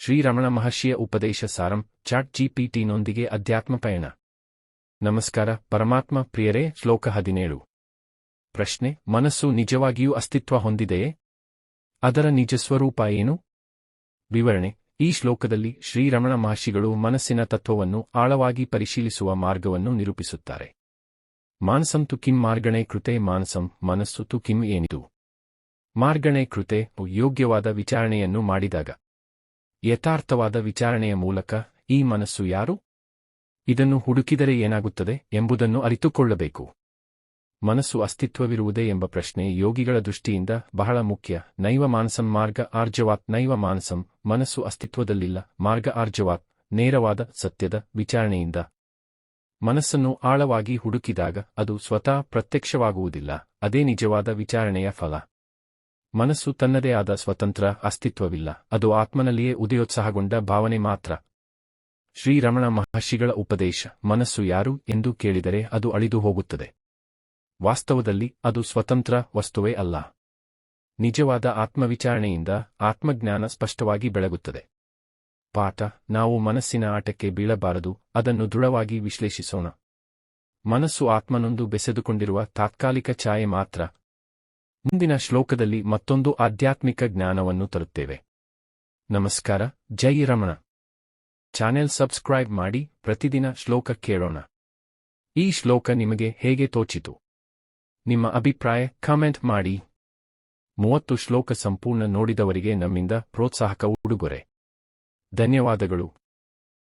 ಶ್ರೀರಮಣ ಮಹರ್ಷಿಯ ಉಪದೇಶ ಸಾರಂ, ಚಾಟ್ ಜಿಪಿಟಿನೊಂದಿಗೆ ಅಧ್ಯಾತ್ಮ ಪಯಣ. ನಮಸ್ಕಾರ, ಪರಮಾತ್ಮ ಪ್ರಿಯರೇ, ಶ್ಲೋಕ ಹದಿನೇಳು. ಪ್ರಶ್ನೆ, ಮನಸ್ಸು ನಿಜವಾಗಿಯೂ ಅಸ್ತಿತ್ವ ಹೊಂದಿದೆಯೇ? ಅದರ ನಿಜ ಸ್ವರೂಪ ಏನು? ವಿವರಣೆ, ಈ ಶ್ಲೋಕದಲ್ಲಿ ಶ್ರೀರಮಣ ಮಹರ್ಷಿಗಳು ಮನಸ್ಸಿನ ತತ್ವವನ್ನು ಆಳವಾಗಿ ಪರಿಶೀಲಿಸುವ ಮಾರ್ಗವನ್ನು ನಿರೂಪಿಸುತ್ತಾರೆ. ಮಾನಸಂ ತು ಕಿಂ ಮಾರ್ಗಣೆ ಕೃತೆ ಮಾನಸಂ, ಮನಸ್ಸು ತು ಕಿಂ ಏನಿದು? ಮಾರ್ಗಣೆ ಕೃತೆ ಯೋಗ್ಯವಾದ ವಿಚಾರಣೆಯನ್ನು ಮಾಡಿದಾಗ. ಯಥಾರ್ಥವಾದ ವಿಚಾರಣೆಯ ಮೂಲಕ ಈ ಮನಸ್ಸು ಯಾರು? ಇದನ್ನು ಹುಡುಕಿದರೆ ಏನಾಗುತ್ತದೆ ಎಂಬುದನ್ನು ಅರಿತುಕೊಳ್ಳಬೇಕು. ಮನಸ್ಸು ಅಸ್ತಿತ್ವವಿರುವುದೇ ಎಂಬ ಪ್ರಶ್ನೆ ಯೋಗಿಗಳ ದೃಷ್ಟಿಯಿಂದ ಬಹಳ ಮುಖ್ಯ. ನೈವ ಮಾನಸಂ ಮಾರ್ಗ ಆರ್ಜವಾತ್, ನೈವ ಮಾನಸಂ ಮನಸ್ಸು ಅಸ್ತಿತ್ವದಲ್ಲಿಲ್ಲ, ಮಾರ್ಗ ಆರ್ಜವಾತ್, ನೇರವಾದ ಸತ್ಯದ ವಿಚಾರಣೆಯಿಂದ. ಮನಸ್ಸನ್ನು ಆಳವಾಗಿ ಹುಡುಕಿದಾಗ ಅದು ಸ್ವತಃ ಪ್ರತ್ಯಕ್ಷವಾಗುವುದಿಲ್ಲ, ಅದೇ ನಿಜವಾದ ವಿಚಾರಣೆಯ ಫಲ. ಮನಸ್ಸು ತನ್ನದೇ ಆದ ಸ್ವತಂತ್ರ ಅಸ್ತಿತ್ವವಿಲ್ಲ, ಅದು ಆತ್ಮನಲ್ಲಿಯೇ ಉದಯೋತ್ಸಾಹಗೊಂಡ ಭಾವನೆ ಮಾತ್ರ. ಶ್ರೀರಮಣ ಮಹರ್ಷಿಗಳ ಉಪದೇಶ, ಮನಸ್ಸು ಯಾರು ಎಂದು ಕೇಳಿದರೆ ಅದು ಅಳಿದು ಹೋಗುತ್ತದೆ. ವಾಸ್ತವದಲ್ಲಿ ಅದು ಸ್ವತಂತ್ರ ವಸ್ತುವೇ ಅಲ್ಲ. ನಿಜವಾದ ಆತ್ಮವಿಚಾರಣೆಯಿಂದ ಆತ್ಮಜ್ಞಾನ ಸ್ಪಷ್ಟವಾಗಿ ಬೆಳಗುತ್ತದೆ. ಪಾಠ, ನಾವು ಮನಸ್ಸಿನ ಆಟಕ್ಕೆ ಬೀಳಬಾರದು, ಅದನ್ನು ದೃಢವಾಗಿ ವಿಶ್ಲೇಷಿಸೋಣ. ಮನಸ್ಸು ಆತ್ಮನೊಂದು ಬೆಸೆದುಕೊಂಡಿರುವ ತಾತ್ಕಾಲಿಕ ಛಾಯೆ ಮಾತ್ರ. ಮುಂದಿನ ಶ್ಲೋಕದಲ್ಲಿ ಮತ್ತೊಂದು ಆಧ್ಯಾತ್ಮಿಕ ಜ್ಞಾನವನ್ನು ತರುತ್ತೇವೆ. ನಮಸ್ಕಾರ, ಜೈ ರಮಣ. ಚಾನೆಲ್ ಸಬ್ಸ್ಕ್ರೈಬ್ ಮಾಡಿ, ಪ್ರತಿದಿನ ಶ್ಲೋಕ ಕೇಳೋಣ. ಈ ಶ್ಲೋಕ ನಿಮಗೆ ಹೇಗೆ ತೋಚಿತು? ನಿಮ್ಮ ಅಭಿಪ್ರಾಯ ಕಾಮೆಂಟ್ ಮಾಡಿ. ಮೂವತ್ತು ಶ್ಲೋಕ ಸಂಪೂರ್ಣ ನೋಡಿದವರಿಗೆ ನಮ್ಮಿಂದ ಪ್ರೋತ್ಸಾಹಕ ಉಡುಗೊರೆ. ಧನ್ಯವಾದಗಳು.